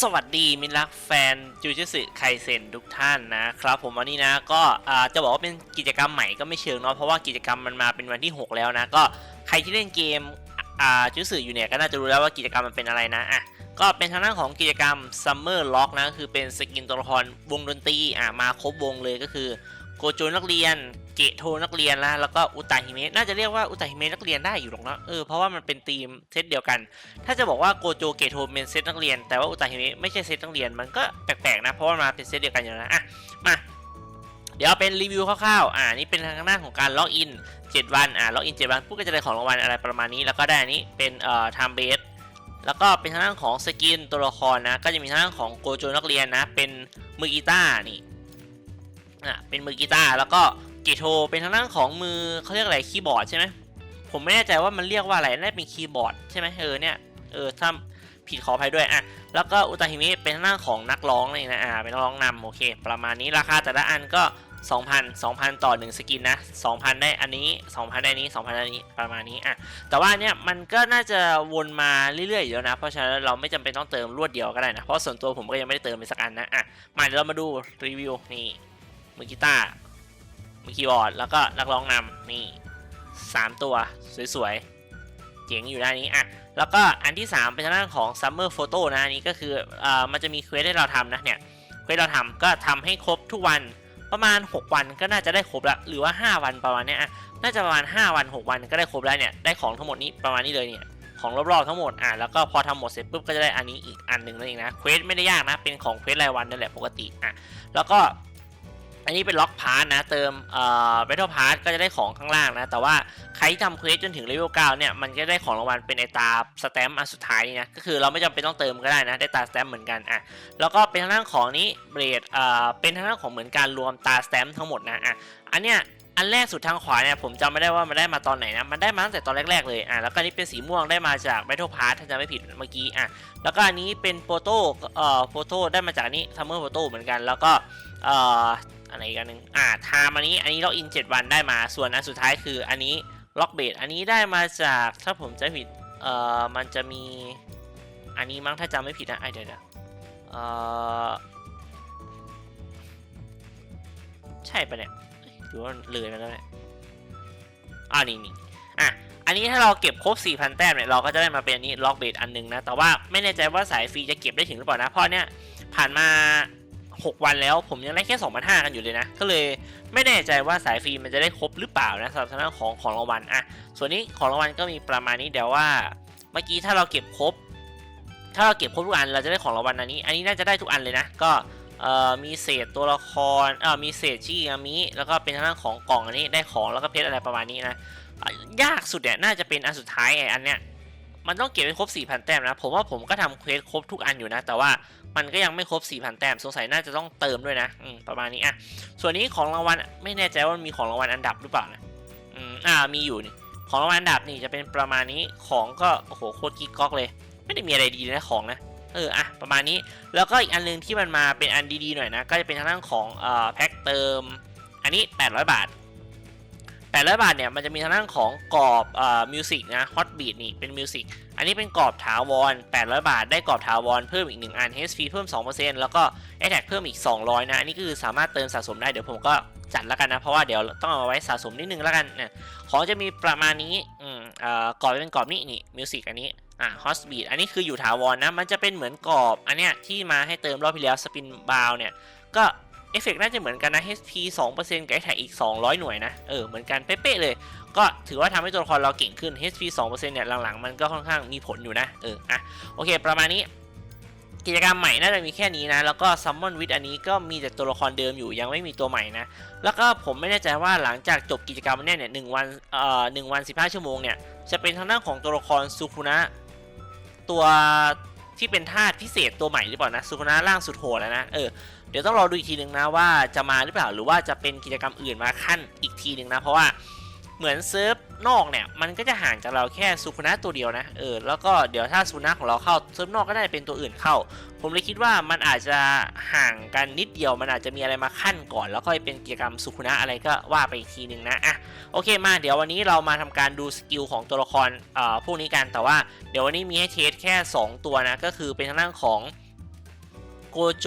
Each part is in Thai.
สวัสดีมิตรรักแฟนจูจิสึไคเซนทุกท่านนะครับผมวันนี้นะก็จะบอกว่าเป็นกิจกรรมใหม่ก็ไม่เชิงเนาะเพราะว่ากิจกรรมมันมาเป็นวันที่ 6 แล้วนะ ก็ใครที่เล่นเกมจูจิสึอยู่เนี่ยก็น่าจะรู้แล้วว่ากิจกรรมมันเป็นอะไรนะอะก็เป็นทางด้านของกิจกรรม Summer Lock นะคือเป็นสกินตัวละครวงดนตรีอะมาครบวงเลยก็คือ โกโจนักเรียน เกะโทนักเรียนแล้วแล้วก็อุตาฮิเมะน่าจะเรียกว่าอุตาฮิเมะนักเรียนได้อยู่หรอกเนาะเออเพราะว่ามันเป็นทีมเซตเดียวกัน ถ้าจะบอกว่าโกโจเกโทเป็นเซตนักเรียน แต่ว่าอุตาฮิเมะไม่ใช่เซตนักเรียนมันก็แปลกๆนะเพราะว่ามาเป็นเซตเดียวกันอยู่นะอะมาเดี๋ยวเป็นรีวิวคร่าวๆ อ่า นี่เป็นทางด้าของการล็อกอิน 7 วัน อ่า ล็อกอิน 7 วันปุ๊บก็จะได้ของรางวัลอะไรประมาณนี้ แล้วก็ได้อันนี้เป็นเอ่อไทม์เบส แล้วก็เป็นทางด้านของสกินตัวละครนะ ก็จะมีทางด้านของโกโจนักเรียนนะ เป็นมือกีตาร์นี่ อะเป็นมือกีตาร์แล้วก็เกโทเป็นทางด้านของมือเขาเรียกอะไรคีย์บอร์ดใช่ไหมผมไม่แน่ใจว่ามันเรียกว่าอะไรน่าเป็นคีย์บอร์ดใช่ไหมเออเนี่ยเออถ้าผิดขออภัยด้วยอะแล้วก็อุตาฮิมิเป็นหน้าของนักร้องนี่นะอ่าเป็นนักร้องนำโอเค ประมาณนี้ราคาแต่ละอันก็2,000 2,000 ต่อ 1 สกินนะ 2,000 ได้อันนี้ 2,000 ได้นี้ 2,000 ได้นี้ประมาณนี้อะแต่ว่าเนี่ยมันก็น่าจะวนมาเรื่อยๆอยู่แล้วนะ เพราะฉะนั้นเราไม่จำเป็นต้องเติมรวดเดียวก็ได้นะ เพราะส่วนตัวผมก็ยังไม่ได้เติมไปสักอันนะอะมาเดี๋ยวเรามาดูรีวิวนี่ มือกีตาร์มือคีย์บอร์ด แล้วก็นักร้องนำนี่สามตัวสวยๆ เจ๋งอยู่ด้านนี้อะแล้วก็อันที่ 3 เป็นทางด้านของ Summer Photo นะอันนี้ก็คือเอ่อมันจะมีเควสให้เราทำนะเนี่ยเควสเราทำก็ทำให้ครบทุกวันประมาณ 6 วันก็น่าจะได้ครบละหรือว่า 5 วันประมาณเนี้ยอะน่าจะประมาณ 5 วัน 6 วันก็ได้ครบแล้วเนี่ยได้ของทั้งหมดนี้ประมาณนี้เลยเนี่ยของรอบๆทั้งหมดอะแล้วก็พอทำหมดเสร็จปุ๊บก็จะได้อันนี้อีกอันหนึ่งนั่นเองนะเควสไม่ได้ยากนะเป็นของเควสรายวันนั่นแหละปกติอะแล้วก็ อันนี้เป็นล็อกพาร์ทนะเติมเอ่อเบทเทิลพาร์ทก็จะได้ของข้างล่างนะ แต่ว่าใครที่ทำเควสจนถึงเลเวล9เนี่ย มันจะได้ของรางวัลเป็นไอตาสแตมป์อันสุดท้ายนี่นะ ก็คือเราไม่จำเป็นต้องเติมก็ได้นะ ได้ตาสแตมป์เหมือนกันอะแล้วก็เป็นทางด้านของนี้เบรดเอ่อเป็นทางด้านของเหมือนการรวมตาสแตมป์ทั้งหมดนะอะอันเนี้ยอันแรกสุดทางขวาเนี่ยผมจำไม่ได้ว่ามันได้มาตอนไหนนะ มันได้มาตั้งแต่ตอนแรก ๆ เลยอะแล้วก็อันนี้เป็นสีม่วงได้มาจาก Battle Pass ถ้าจำไม่ผิดเมื่อกี้อะแล้วก็อันนี้เป็นโฟโต้เอ่อโฟโต้ได้มาจากนนี้ Summer Photo เหมือนกันแล้วก็ เอ่ออะไรอีกอันหนึ่งอ่าไทม์อันนี้อันนี้ล็อกอิน 7 วันได้มา ส่วนอันสุดท้ายคืออันนี้ล็อกเบสอันนี้ได้มาจากถ้าผมจะผิดเอ่อมันจะมีอันนี้มั้งถ้าจำไม่ผิดนะไอเดี๋ยวนะเอ่อใช่ปะเนี่ยหรือว่าเลยมาแล้วเนี่ยอ่านี่นี่อะอันนี้ถ้าเราเก็บครบ 4,000 แต้มเนี่ยเราก็จะได้มาเป็นอันนี้ล็อกเบสอันหนึงนะแต่ว่าไม่แน่ใจว่าสายฟรีจะเก็บได้ถึงหรือเปล่านะเพราะเนี่ยผ่านมา 6 วันแล้ว ผมยังได้แค่ 2,500 กันอยู่เลยนะ ก็เลยไม่แน่ใจว่าสายฟรีมันจะได้ครบหรือเปล่านะสำหรับทางด้านของของรางวัลอะส่วนนี้ของรางวัลก็มีประมาณนี้เดี๋ยวว่าเมื่อกี้ถ้าเราเก็บครบ ถ้าเราเก็บครบทุกอันเราจะได้ของรางวัลอันนี้ อันนี้น่าจะได้ทุกอันเลยนะ ก็เอ่อมีเศษตัวละครเอ่อมีเศษชิอามิแล้วก็เป็นทางด้านของกล่องอันนี้ได้ของแล้วก็เพชรอะไรประมาณนี้นะอะยากสุดเนี่ยน่าจะเป็นอันสุดท้ายไอ้อันเนี้ย มันต้องเก็บให้ครบ 4,000 แต้มนะ ผมว่าผมก็ทำเควสครบทุกอันอยู่นะ แต่ว่ามันก็ยังไม่ครบ 4,000 แต้ม สงสัยน่าจะต้องเติมด้วยนะประมาณนี้อะ ส่วนนี้ของรางวัลไม่แน่ใจว่ามันมีของรางวัลอันดับหรือเปล่านะ อืม อ่า มีอยู่นี่ของรางวัลอันดับนี่จะเป็นประมาณนี้ของก็โอ้โหโคตรกิ๊กก๊อกเลย ไม่ได้มีอะไรดีเลยนะของนะ เออ อะ ประมาณนี้ แล้วก็อีกอันหนึงที่มันมาเป็นอันดีๆหน่อยนะ ก็จะเป็นทางด้านของเอ่อแพ็คเติม อันนี้ 800 บาท 800 บาทเนี่ยมันจะมีทางด้านของกรอบเอ่อมิวสิกนะฮอตบีทนี่เป็นมิวสิกอันนี้เป็นกรอบถาวร 800 บาท ได้กรอบถาวรเพิ่มอีก 1 อัน HP เพิ่ม 2%แล้วก็ Attack เพิ่มอีก 200 นะ อันนี้คือสามารถเติมสะสมได้เดี๋ยวผมก็จัดแล้วกันนะ เพราะว่าเดี๋ยวต้องเอาไว้สะสมนิดนึงแล้วกันเนี่ยของจะมีประมาณนี้อืมเอ่อกรอบเป็นกรอบนี้นี่มิวสิกอันนี้อ่าฮอสบีดอันนี้คืออยู่ถาวรนะ มันจะเป็นเหมือนกรอบ อันเนี้ยที่มาให้เติมรอบที่แล้วสปินบาวเนี่ยก็ เอฟเฟกน่าจะเหมือนกันนะ HP 2%กับ Attack อีก 200 หน่วยนะ เออ เหมือนกันเป๊ะๆเลย ก็ถือว่าทำให้ตัวละครเราเก่งขึ้น HP 2%เนี่ย หลังๆ มันก็ค่อนข้างมีผลอยู่นะ เออ อะ โอเค ประมาณนี้ กิจกรรมใหม่น่าจะมีแค่นี้นะ แล้วก็ Summon with อันนี้ก็มีแต่ตัวละครเดิมอยู่ ยังไม่มีตัวใหม่นะ แล้วก็ผมไม่แน่ใจว่าหลังจากจบกิจกรรมเนี่ยเนี่ยหนึ่งวัน เอ่อหนึ่งวันสิบห้าชั่วโมงเนี่ย จะเป็นทางด้านของตัวละครซูคุนะ ตัวที่เป็นธาตุพิเศษตัวใหม่หรือเปล่านะซูคุนะร่างสุดโหดแล้วนะ เออ เดี๋ยวต้องรอดูอีกทีหนึ่งนะว่าจะมาหรือเปล่าหรือว่าจะเป็นกิจกรรมอื่นมาขั้นอีกทีหนึ่งนะ เพราะว่าเหมือนเซิร์ฟนอกเนี่ยมันก็จะห่างจากเราแค่ซูคุนะตัวเดียวนะเออแล้วก็เดี๋ยวถ้าซูคุนะของเราเข้าเซิร์ฟนอกก็ได้เป็นตัวอื่นเข้า ผมเลยคิดว่ามันอาจจะห่างกันนิดเดียวมันอาจจะมีอะไรมาขั้นก่อน แล้วก็เป็นกิจกรรมสุขุนะอะไรก็ว่าไปอีกทีหนึ่งนะอะโอเคมาเดี๋ยววันนี้เรามาทำการดูสกิลของตัวละครเอ่อพวกนี้กันแต่ว่าเดี๋ยววันนี้มีให้เทสแค่ 2 ตัวนะก็คือเป็นทางด้านของโกโจ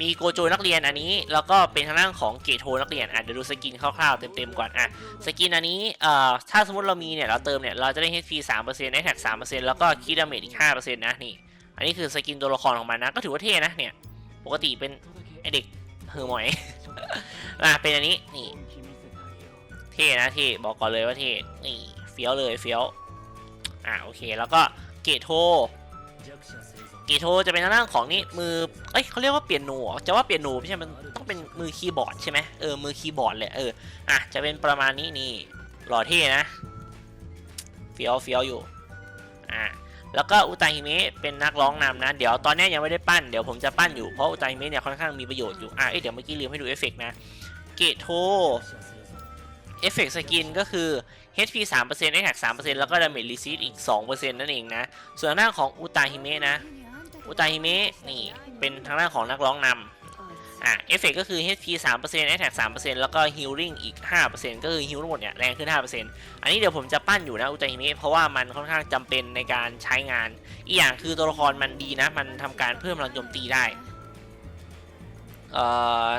มีโกโจนักเรียนอันนี้ แล้วก็เป็นทางด้านของเกโทนักเรียนอะเดี๋ยวดูสกินคร่าวๆเต็มๆก่อนอะสกินอันนี้เอ่อถ้าสมมติเรามีเนี่ยเราเติมเนี่ยเราจะได้ HP 3% Attack 3%แล้วก็คีดาเมจอีก5%นะนี่ อันนี้คือสกินตัวละครของมันนะก็ถือว่าเท่นะเนี่ยปกติเป็นไอเด็กเฮอร์หมอยอะเป็นอันนี้นี่เท่นะเท่บอกก่อนเลยว่าเท่นี่เฟี้ยวเลยเฟี้ยวอะโอเคแล้วก็เกโท กโทจะเป็นทางด้าของนี่มือ เอ้ยเขาเรียกว่าเปลี่ยนโนเหรอจะว่าเปลี่ยนโนไม่ใช่ มันต้องเป็นมือคีย์บอร์ดใช่ไหมเออ มือคีย์บอร์ดเลยเออ อะ จะเป็นประมาณนี้นี่ หล่อเท่นะ เฟี้ยวเฟี้ยวอยู่ อะ แล้วก็อุตาฮิเมะเป็นนักร้องนำนะ เดี๋ยวตอนนี้ยังไม่ได้ปั้น เดี๋ยวผมจะปั้นอยู่ เพราะอุตาฮิเมะเนี่ยค่อนข้างมีประโยชน์อยู่ อะ เอ้ยเดี๋ยวเมื่อกี้ลืมให้ดูเอฟเฟกต์นะ เกโทเอฟเฟกต์สกินก็คือ HP 3% Attack 3%แล้วก็ Damage Receive อีก 2%นั่นเองนะ ส่วนทางด้าของอุตาฮิเมะนะ อุตาฮิเมะนี่เป็นทางด้านของนักร้องนำอะเอฟเฟกก็คือ HP 3% Attack 3%แล้วก็ Healing อีก 5%ก็คือ Heal ทั้งหมดเนี่ยแรงขึ้น 5%อันนี้เดี๋ยวผมจะปั้นอยู่นะอุตาฮิเมะเพราะว่ามันค่อนข้างจำเป็นในการใช้งาน อีกอย่างคือตัวละครมันดีนะ มันทำการเพิ่มพลังโจมตีได้เอ่อ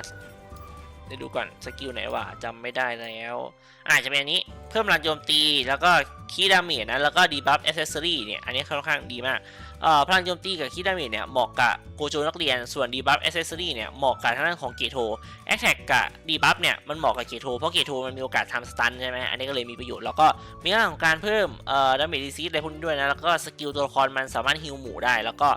เดี๋ยวดูก่อนสกิลไหนวะจำไม่ได้แล้วอาจจะเป็นอันนี้เพิ่มพลังโจมตีแล้วก็คีดาเมจนะแล้วก็ดีบัฟแอ c เซสซอรี่เนี่ยอันนี้ค่อนข้างดีมากเอ่อ พลังโจมตีกับคีดาเมจเนี่ยเหมาะกับโกโจนักเรียน ส่วนดีบัฟแอ c เซสซอรี่เนี่ยเหมาะกับทางด้านของเกโทแอคแท็กกับดีบัฟเนี่ยมันเหมาะกับเกโทเพราะเกโทมันมีโอกาสทำสตันใช่ไหมอันนี้ก็เลยมีประโยชน์ แล้วก็มีเรื่องของการเพิ่มเอ่อดาเมจดีซีอะไรพวกนี้ด้วยนะ แล้วก็สกิลตัวละครมันสามารถฮิลหมู่ได้ แล้วก็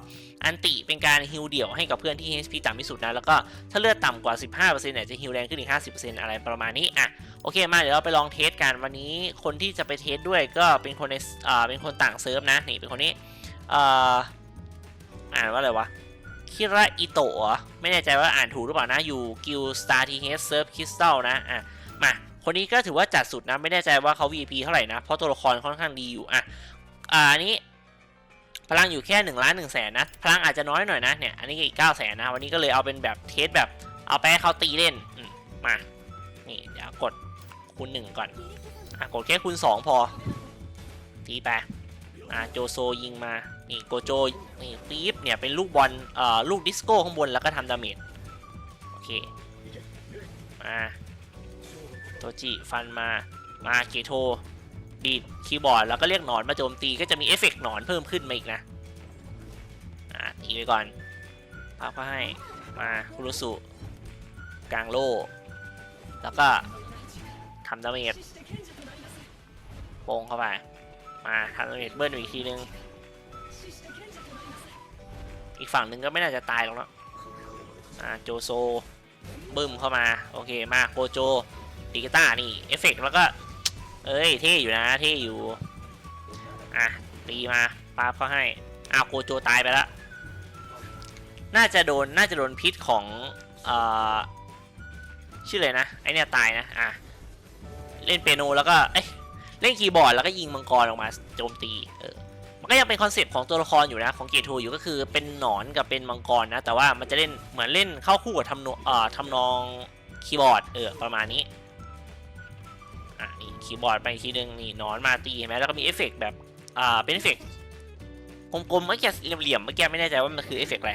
อันติเป็นการฮิลเดี่ยวให้กับเพื่อนที่ HP ต่ำที่สุดนะ แล้วก็ถ้าเลือดต่ำกว่า 15%เนี่ยจะฮิลแรงขึ้นอีก 50%อะไรประมาณนี้อะโอเคมาเดี๋ยวเราไปลองเทสกันวันนี้คนที่จะไปเทสด้วยก็เป็นคนในอ่าเป็นคนต่างเซิร์ฟนะนี่เป็นคนนี้ อ่ออ่านว่าอะไรวะคิระอิโตะไม่แน่ใจว่าอ่านถูกหรือเปล่านะอยู่กิลสตาร์ทีเฮสเซิร์ฟคริสตัลนะอะมาคนนี้ก็ถือว่าจัดสุดนะไม่แน่ใจว่าเขา VP เท่าไหร่นะ เพราะตัวละครค่อนข้างดีอยู่อะอ่าอันนี้ พลังอยู่แค่1ล้าน1แสนนะ พลังอาจจะน้อยหน่อยนะเนี่ยอันนี้อีก9แสนนะ วันนี้ก็เลยเอาเป็นแบบเทสแบบเอาไปให้เขาตีเล่นมานี่เดี๋ยวกดคูณหนึ่งก่อนอะกดแค่คูณสองพอตีไปอ่าโจโซยิงมา นี่โกโจนี่ปี๊บเนี่ยเป็นลูกบอลเอ่อลูกดิสโก้ข้างบนแล้วก็ทำดาเมจโอเคมาโตจิฟันมามาเกโทดีดคีย์บอร์ดแล้วก็เรียกหนอนมาโจมตีก็จะมีเอฟเฟกต์หนอนเพิ่มขึ้นมาอีกนะอ่าตีไปก่อนพับก็ให้มาคุรุสุกลางโล่แล้วก็ทำดาเมจโปงเข้าไปมาทำดาเมจเบิ้ลอีกทีนึง อีกฝั่งหนึ่งก็ไม่น่าจะตายหรอกเนาะอ่าโจโซบึ้มเข้ามา โอเคมาโกโจดีกีตาร์นี่เอฟเฟกต์แล้วก็ เอ้ยเท่อยู่นะเท่อยู่ อะตีมาปาบเขาให้อ้าวโกโจตายไปแล้ว น่าจะโดนน่าจะโดนพิษของเอ่อชื่อเลยนะไอเนี่ยตายนะอะเล่นเปียโนแล้วก็เอ้ยเล่นคีย์บอร์ดแล้วก็ยิงมังกรออกมาโจมตีเออ มันก็ยังเป็นคอนเซปต์ของตัวละครอยู่นะของเกทูอยู่ก็คือเป็นหนอนกับเป็นมังกรนะ แต่ว่ามันจะเล่นเหมือนเล่นเข้าคู่กับทำนองเอ่อทำนองคีย์บอร์ดเออประมาณนี้อะนี่คีย์บอร์ดไปอีกทีนึงนี่หนอนมาตีเห็นไหมแล้วก็มีเอฟเฟกต์แบบอ่าเป็นเอฟเฟกต์กลมๆเมื่อกี้เหลี่ยมๆเมื่อกี้ไม่แน่ใจว่ามันคือเอฟเฟกต์อะไร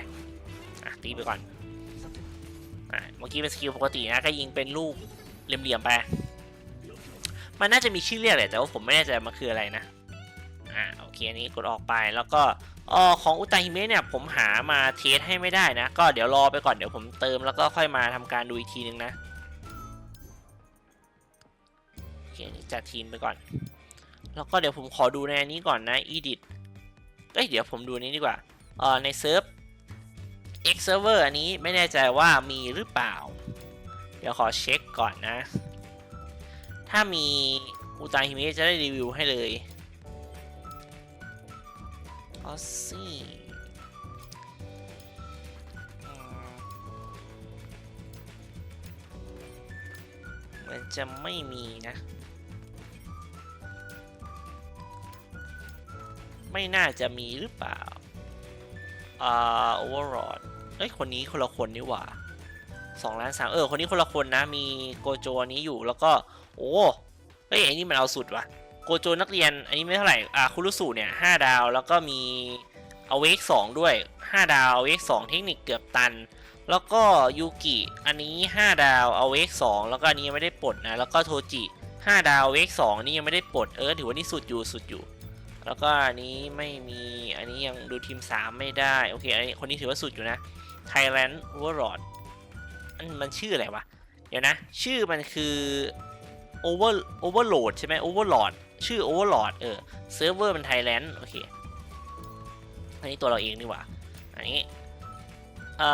อะตีไปก่อนอะเมื่อกี้เป็นสกิลปกตินะก็ยิงเป็นลูกเหลี่ยมๆไปมันน่าจะมีชื่อเรียกแหละแต่ว่าผมไม่แน่ใจมันคืออะไรนะ อ่าโอเคอันนี้กดออกไปแล้วก็เออของอุตาฮิเมะเนี่ยผมหามาเทสให้ไม่ได้นะ ก็เดี๋ยวรอไปก่อนเดี๋ยวผมเติมแล้วก็ค่อยมาทำการดูอีกทีนึงนะโอเคนี่จัดทีมไปก่อน แล้วก็เดี๋ยวผมขอดูในอันนี้ก่อนนะ edit เอ้ยเดี๋ยวผมดูนี้ดีกว่าเออในเซิร์ฟ X server อันนี้ไม่แน่ใจว่ามีหรือเปล่า เดี๋ยวขอเช็คก่อนนะ ถ้ามีอุตาฮิเมะจะได้รีวิวให้เลย ออสซี่อืมเหมือนจะไม่มีนะ ไม่น่าจะมีหรือเปล่า อ่าโอเวอร์รอดเอ้ย คนนี้คนละคนนี่หว่าสองล้านสามเออ คนนี้คนละคนนะ มีโกโจนนี้อยู่แล้วก็ โอ้เฮ้ยไอ้นี่มันเอาสุดว่ะ โกโจนักเรียน อันนี้ไม่เท่าไหร่ อ่าคุรุสุเนี่ยห้าดาว แล้วก็มีเอาเวกสองด้วย 5 ดาวเอเวกสองเทคนิคเกือบตัน แล้วก็ยูกิอันนี้ 5 ดาวเอาเวกสองแล้วก็อันนี้ยังไม่ได้ปลดนะ แล้วก็โทจิ 5 ดาวเวกสองนนี้ยังไม่ได้ปลด เออถือว่านี่สุดอยู่สุดอยู่ แล้วก็อันนี้ไม่มี อันนี้ยังดูทีม 3 ไม่ได้ โอเค อันนี้คนนี้ถือว่าสุดอยู่นะ Thailand Overlord อันมันชื่ออะไรวะ เดี๋ยวนะ ชื่อมันคือ Over Overload ใช่ไหม Overlord ชื่อ Overlord เออเซิร์ฟเวอร์มัน Thailand โอเค อันนี้ตัวเราเองนี่ว่า อันนี้ เอ่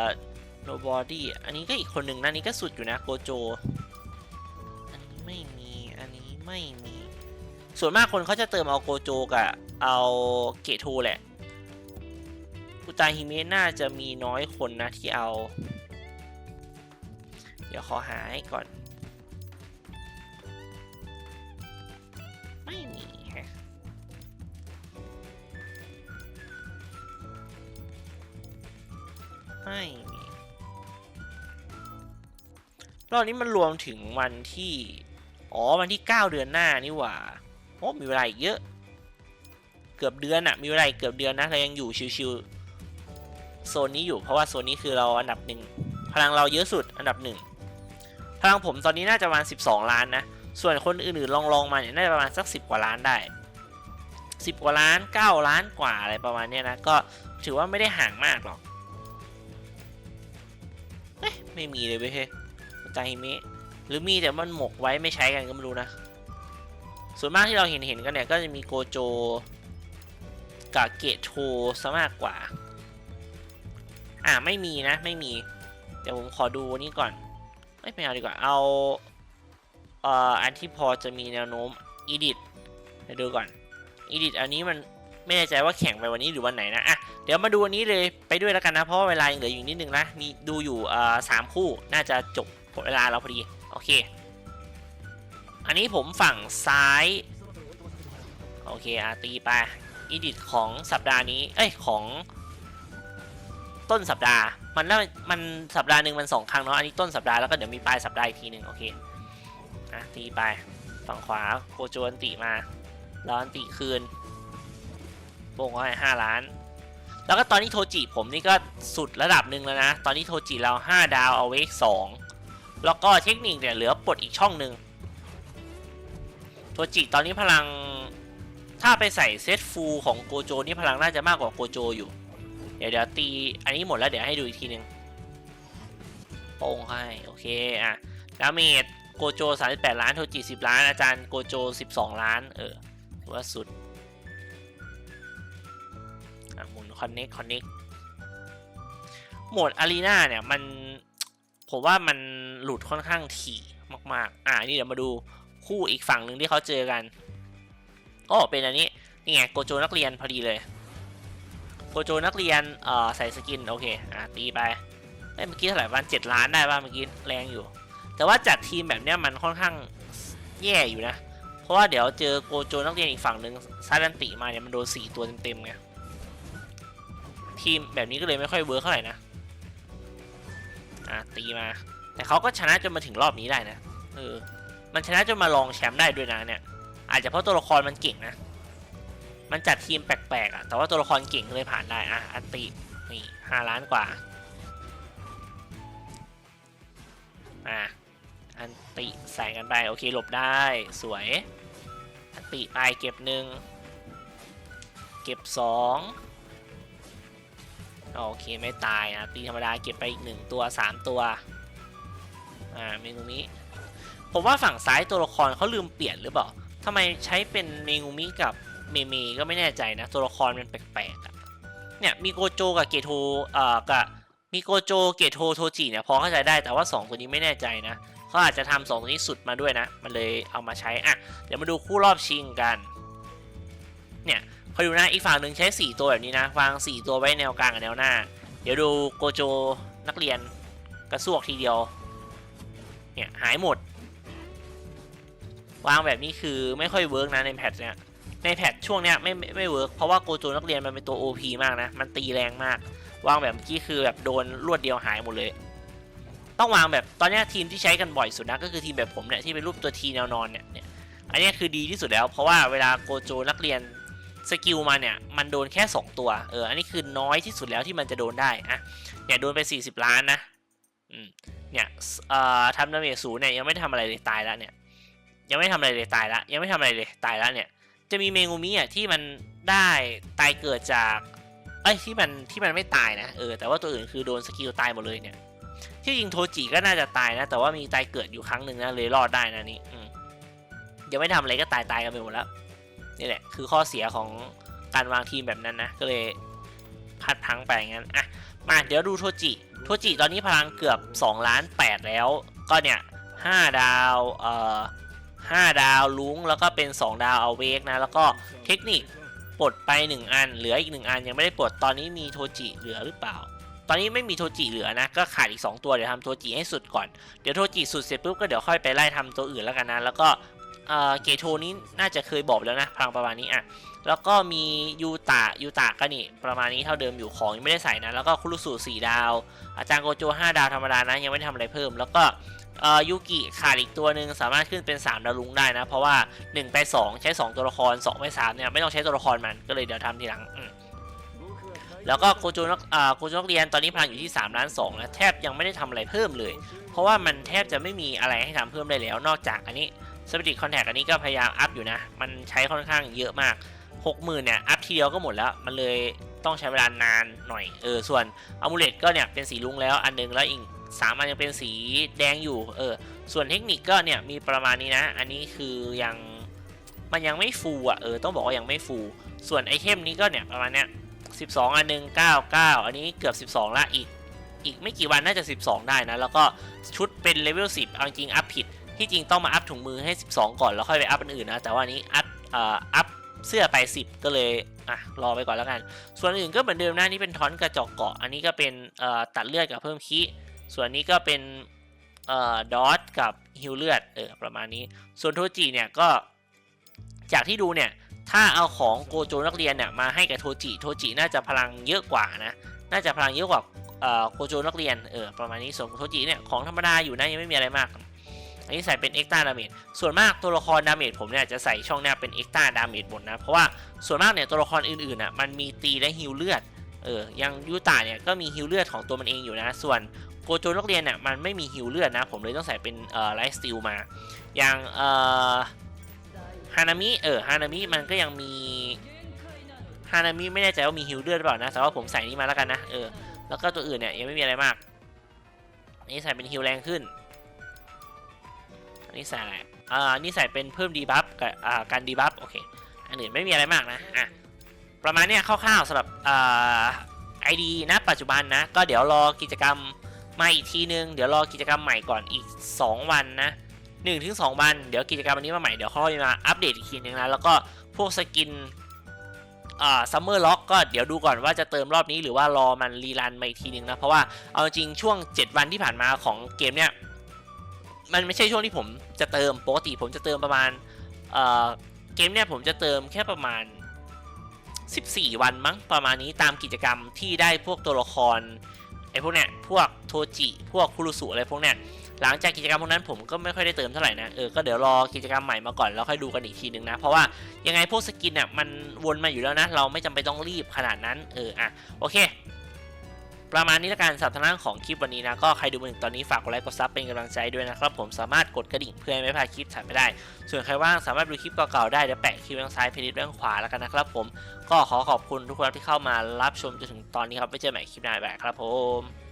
อ nobody อันนี้ก็อีกคนหนึ่งนะอันนี้ก็สุดอยู่นะโกโจ อันนี้ไม่มี อันนี้ไม่มี ส่วนมากคนเขาจะเติมเอาโกโจกับเอาเกทูแหละอุตาฮิเมะน่าจะมีน้อยคนนะที่เอา เดี๋ยวขอหาให้ก่อน ไม่มีรอบนี้มันรวมถึงวันที่ อ๋อ วันที่ 9 เดือนหน้านี่หว่าโอ้มีเวลาอีกเยอะ เกือบเดือนอะมีเวลาอีกเกือบเดือนนะเรายังอยู่ชิวๆโซนนี้อยู่เพราะว่าโซนนี้คือเราอันดับหนึ่งพลังเราเยอะสุดอันดับหนึ่งพลังผมตอนนี้น่าจะประมาณ 12 ล้านนะ ส่วนคนอื่นๆลองๆมาเนี่ยน่าจะประมาณสัก 10 กว่าล้านได้ 10 กว่าล้าน 9 ล้านกว่าอะไรประมาณเนี้ยนะ ก็ถือว่าไม่ได้ห่างมากหรอก ไม่มีเลยเว้ยเฮ้ยอุตาฮิเมะหรือมีแต่มันหมกไว้ไม่ใช้กันก็ไม่รู้นะ ส่วนมากที่เราเห็นเห็นกันเนี่ยก็จะมีโกโจกับเกตโทซะมากกว่า อ่าไม่มีนะไม่มี เดี๋ยวผมขอดูนี่ก่อน ไม่ไม่เอาดีกว่า เอาเอ่ออันที่พอจะมีแนวโน้ม edit เดี๋ยวดูก่อน edit อันนี้มัน ไม่แน่ใจว่าแข่งไปวันนี้หรือวันไหนนะอะเดี๋ยวมาดูอันนี้เลยไปด้วยแล้วกันนะเพราะเวลายังเหลืออยู่นิดนึงนะมีดูอยู่อ่อสามคู่น่าจะจบเวลาเราพอดีโอเค อันนี้ผมฝั่งซ้ายโอเคอะตีไป edit ของสัปดาห์นี้เอ้ยของต้นสัปดาห์มันน่ามันสัปดาห์หนึ่งมันสองครั้งเนาะอันนี้ต้นสัปดาห์แล้วก็เดี๋ยวมีปลายสัปดาห์อีกทีหนึ่งโอเคอะตีไปฝั่งขวาโกโจอันติมาแล้วอันติคืน โป่งเขาให้ห้าล้าน แล้วก็ตอนนี้โทจิผมนี่ก็สุดระดับหนึ่งแล้วนะ ตอนนี้โทจิเรา 5 ดาวเอาเวกสองแล้วก็เทคนิคเนี่ยเหลือปลดอีกช่องหนึ่งโทจิตอนนี้พลังถ้าไปใส่เซตฟูลของโกโจนี่พลังน่าจะมากกว่าโกโจอยู่ เดี๋ยวเดี๋ยวตีอันนี้หมดแล้วเดี๋ยวให้ดูอีกทีหนึ่งโป้งให้โอเคอะดาเมจโกโจ 38 ล้านโทจิ 10 ล้านอาจารย์โกโจ 12 ล้าน เออถือว่าสุด อะหมุนคอนเน็กคอนเน็กโหมดอารีนาเนี่ยมันผมว่ามันหลุดค่อนข้างถี่มาก ๆ อะนี่เดี๋ยวมาดูคู่อีกฝั่งหนึ่งที่เขาเจอกันโอ้เป็นอันนี้ นี่ไงโกโจนักเรียนพอดีเลยโกโจนักเรียนเอ่อใส่สกิน โอเค อะตีไปเอ้ยเมื่อกี้เท่าไหร่วันเจ็ดล้านได้ป่ะเมื่อกี้แรงอยู่ แต่ว่าจัดทีมแบบเนี้ยมันค่อนข้างแย่อยู่นะ เพราะว่าเดี๋ยวเจอโกโจนักเรียนอีกฝั่งหนึ่งซาดันติมาเนี่ยมันโดนสี่ตัวเต็มๆไง ทีมแบบนี้ก็เลยไม่ค่อยเวิร์คเท่าไหร่นะอะตีมา แต่เขาก็ชนะจนมาถึงรอบนี้ได้นะเออมันชนะจนมาลองแชมป์ได้ด้วยนะเนี่ยอาจจะเพราะตัวละครมันเก่งนะ มันจัดทีมแปลกๆอะแต่ว่าตัวละครเก่งเลยผ่านได้อะอันตินี่ห้าล้านกว่าอะอันติใส่กันไปโอเคหลบได้สวยอันติไปเก็บหนึ่งเก็บสอง โอเคไม่ตายอะตีธรรมดาเก็บไปอีกหนึ่งตัวสามตัวอ่าเมนูนี้ผมว่าฝั่งซ้ายตัวละครเขาลืมเปลี่ยนหรือเปล่าทำไมใช้เป็นเมงูมิกับเมเมก็ไม่แน่ใจนะ ตัวละครมันแปลกๆอะเนี่ยมีโกโจกับเกโทเอ่อกับมีโกโจเกโทโทจิเนี่ยพอเข้าใจได้แต่ว่า 2 ตัวนี้ไม่แน่ใจนะเขาอาจจะทำสองตัวนี้สุดมาด้วยนะ มันเลยเอามาใช้อะเดี๋ยวมาดูคู่รอบชิงกัน เนี่ย อยดูนะอีกฝั่งหนึ่งใช้ 4 ตัวแบบนี้นะ วาง 4 ตัวไว้แนวกลางกับแนวหน้า เดี๋ยวดูโกโจนักเรียนกระซวกทีเดียว เนี่ยหายหมด วางแบบนี้คือไม่ค่อยเวิร์กนะในแพทเนี่ย ในแพทช่วงเนี้ยไม่ไม่ไม่เวิร์กเพราะว่าโกโจนักเรียนมันเป็นตัว OP มากนะ มันตีแรงมาก วางแบบเมื่อกี้คือแบบโดนรวดเดียวหายหมดเลย ต้องวางแบบตอนนี้ทีมที่ใช้กันบ่อยสุดนะก็คือทีมแบบผมเนี่ยที่เป็นรูปตัวทีแนวนอนเนี่ยเนี่ยอันนี้คือดีที่สุดแล้ว เพราะว่าเวลาโกโจนักเรียน สกิลมาเนี่ยมันโดนแค่ 2 ตัวเอออันนี้คือน้อยที่สุดแล้วที่มันจะโดนได้อะเนี่ยโดนไป 40 ล้านนะอืมเนี่ยเอ่อทำดาเมจศูนย์เนี่ยยังไม่ได้ทำอะไรเลยตายแล้วเนี่ยยังไม่ทำอะไรเลยตายแล้วยังไม่ทำอะไรเลยตายแล้วเนี่ยจะมีเมงูมิอะที่มันได้ตายเกิดจากเอ้ยที่มันที่มันไม่ตายนะเออแต่ว่าตัวอื่นคือโดนสกิลตายหมดเลยเนี่ยที่จริงโทจิก็น่าจะตายนะ แต่ว่ามีตายเกิดอยู่ครั้งหนึ่งนะเลยรอดได้นะนี่อืมยังไม่ทำอะไรก็ตายตายกันไปหมดแล้ว นี่แหละคือข้อเสียของการวางทีมแบบนั้นนะก็เลยพลาดพังไปงั้นอะมาเดี๋ยวดูโทจิโทจิตอนนี้พลังเกือบ2ล้าน8แล้ว ก็เนี่ย5ดาวเอ่อ5ดาวลุงแล้วก็เป็น 2 ดาวเอาเวกนะ แล้วก็เทคนิคปลดไป 1 อัน เหลืออีก 1 อันยังไม่ได้ปลดตอนนี้มีโทจิเหลือหรือเปล่า ตอนนี้ไม่มีโทจิเหลือนะ ก็ขาดอีก 2 ตัว เดี๋ยวทำโทจิให้สุดก่อน เดี๋ยวโทจิสุดเสร็จปุ๊บก็เดี๋ยวค่อยไปไล่ทำตัวอื่นแล้วกันนะ แล้วก็ เอ่อเกโทนี้น่าจะเคยบอกแล้วนะพลังประมาณนี้อะแล้วก็มียูตะยูตะก็นี่ประมาณนี้เท่าเดิมอยู่ของยังไม่ได้ใส่นะ แล้วก็คุรุสุ4ดาว อาจารย์โกโจ5ดาวธรรมดานะ ยังไม่ได้ทำอะไรเพิ่ม แล้วก็เอ่อยูกิขาดอีกตัวหนึ่งสามารถขึ้นเป็น 3 ดาวลุงได้นะ เพราะว่า1ไป2ใช้ 2 ตัวละคร2ไป3เนี่ยไม่ต้องใช้ตัวละครมันก็เลยเดี๋ยวทำทีหลังแล้วก็โกโจนักอ่าโกโจนักเรียนตอนนี้พลังอยู่ที่3ล้าน2นะแทบยังไม่ได้ทำอะไรเพิ่มเลย เพราะว่ามันแทบจะไม่มีอะไรให้ทำเพิ่มได้แล้วนอกจากอันนี้ สปิริตคอนแทคอันนี้ก็พยายามอัพอยู่นะ มันใช้ค่อนข้างเยอะมาก 60,000เนี่ยอัพทีเดียวก็หมดแล้ว มันเลยต้องใช้เวลานานหน่อย เออ ส่วนอ m มูเลตก็เนี่ยเป็นสีลุงแล้วอันหนึงแล้วอีกสามอันยังเป็นสีแดงอยู่ เออ ส่วนเทคนิคก็เนี่ยมีประมาณนี้นะ อันนี้คือยังมันยังไม่ฟูอะ เออ ต้องบอกว่ายังไม่ฟู ส่วนไอเทมนี้ก็เนี่ยประมาณเนี้ย12 อันหนึ่ง9 9 อันนี้เกือบ 12 ละอีก อีกไม่กี่วันน่าจะ 12 ได้นะ แล้วก็ชุดเป็นเลเวล 10 เอาจริงอัพผิด ที่จริงต้องมาอัพถุงมือให้ 12 ก่อนแล้วค่อยไปอัพอันอื่นนะ แต่ว่านี้อัพเอ่ออัพเสื้อไป 10 ก็เลยอะรอไปก่อนแล้วกัน ส่วนอื่นก็เหมือนเดิมนะนี่เป็นทอนกระจกเกาะ อันนี้ก็เป็นเอ่อตัดเลือดกับเพิ่มคีส่วนนี้ก็เป็นเอ่อดอทกับฮิลเลือดเออประมาณนี้ ส่วนโทจิเนี่ยก็จากที่ดูเนี่ยถ้าเอาของโกโจนักเรียนเนี่ยมาให้กับโทจิโทจิน่าจะพลังเยอะกว่านะน่าจะพลังเยอะกว่าเอ่อโกโจนักเรียนเออประมาณนี้ส่วนโทจิเนี่ยของธรรมดาอยู่นะยังไม่มีอะไรมาก อันนี้ใส่เป็นเอ็กต a าดาเมจส่วนมากตัวละครดาเมจผมเนี่ยจะใส่ช่องเนี้ยเป็นเอ็กต a าดาเมจหมดนะ เพราะว่าส่วนมากเนี่ยตัวละครอื่นๆอะมันมีตีและฮิลเลือดเอออ ยังยูตาเนี่ยก็มีฮิลเลือดของตัวมันเองอยู่นะ ส่วนโกโจนักเรียนเนี่ยมันไม่มีฮิลเลือดนะ ผมเลยต้องใส่เป็นเอ่อไลฟ์สติลมา อย่างเอ่อฮานามิ เออ ฮานามิ มันก็ยังมี ฮานามิไม่แน่ใจว่ามีฮิลเลือดหรือเปล่านะ แต่ว่าผมใส่นี่มาแล้วกันนะ เออ แล้วก็ตัวอื่นเนี่ยยังไม่มีอะไรมากอันนี้ใส่เป็นฮิลแรงขึ้น อันนี้ใส่อะไรอ่านี่ใส่เป็นเพิ่มดีบัฟกับอ่าการดีบัฟโอเค อันอื่นไม่มีอะไรมากนะอะประมาณเนี้ยคร่าวๆสำหรับอ่าไอดีนะปัจจุบันนะ ก็เดี๋ยวรอกิจกรรมมาอีกทีนึง เดี๋ยวรอกิจกรรมใหม่ก่อนอีก 2 วันนะ1ถึง2วัน เดี๋ยวกิจกรรมอันนี้มาใหม่ เดี๋ยวค่อยมาอัปเดตอีกทีนึงนะ แล้วก็พวกสกินอ่าซัมเมอร์ล็อกก็เดี๋ยวดูก่อนว่าจะเติมรอบนี้หรือว่ารอมันรีรันมาอีกทีนึงนะ เพราะว่าเอาจริงช่วง 7 วันที่ผ่านมาของเกมเนี้ย มันไม่ใช่ช่วงที่ผมจะเติมปกติผมจะเติมประมาณเอ่อเกมเนี่ยผมจะเติมแค่ประมาณ 14 วันมั้งประมาณนี้ตามกิจกรรมที่ได้พวกตัวละครไอ้พวกเนี้ยพวกโทจิพวกคุรุสุอะไรพวกเนี้ยหลังจากกิจกรรมพวกนั้นผมก็ไม่ค่อยได้เติมเท่าไหร่นะเออก็เดี๋ยวรอกิจกรรมใหม่มาก่อนแล้วค่อยดูกันอีกทีนึงนะ เพราะว่ายังไงพวกสกินเนี่ยมันวนมาอยู่แล้วนะ เราไม่จำเป็นต้องรีบขนาดนั้นเอออะโอเค ประมาณนี้ละกันสำหรับทางด้านของคลิปวันนี้นะ ก็ใครดูมาถึงตอนนี้ฝากกดไลค์กดซับเป็นกำลังใจด้วยนะครับ ผมสามารถกดกระดิ่งเพื่อไม่พลาดคลิปถัดไปได้ ส่วนใครว่างสามารถดูคลิปเก่าๆได้เดี๋ยวแปะคลิปด้านซ้ายเพลย์ลิสต์ด้านขวาแล้วกันนะครับ ผมก็ขอขอบคุณทุกคนที่เข้ามารับชมจนถึงตอนนี้ครับไว้เจอใหม่คลิปหน้าแบบครับผม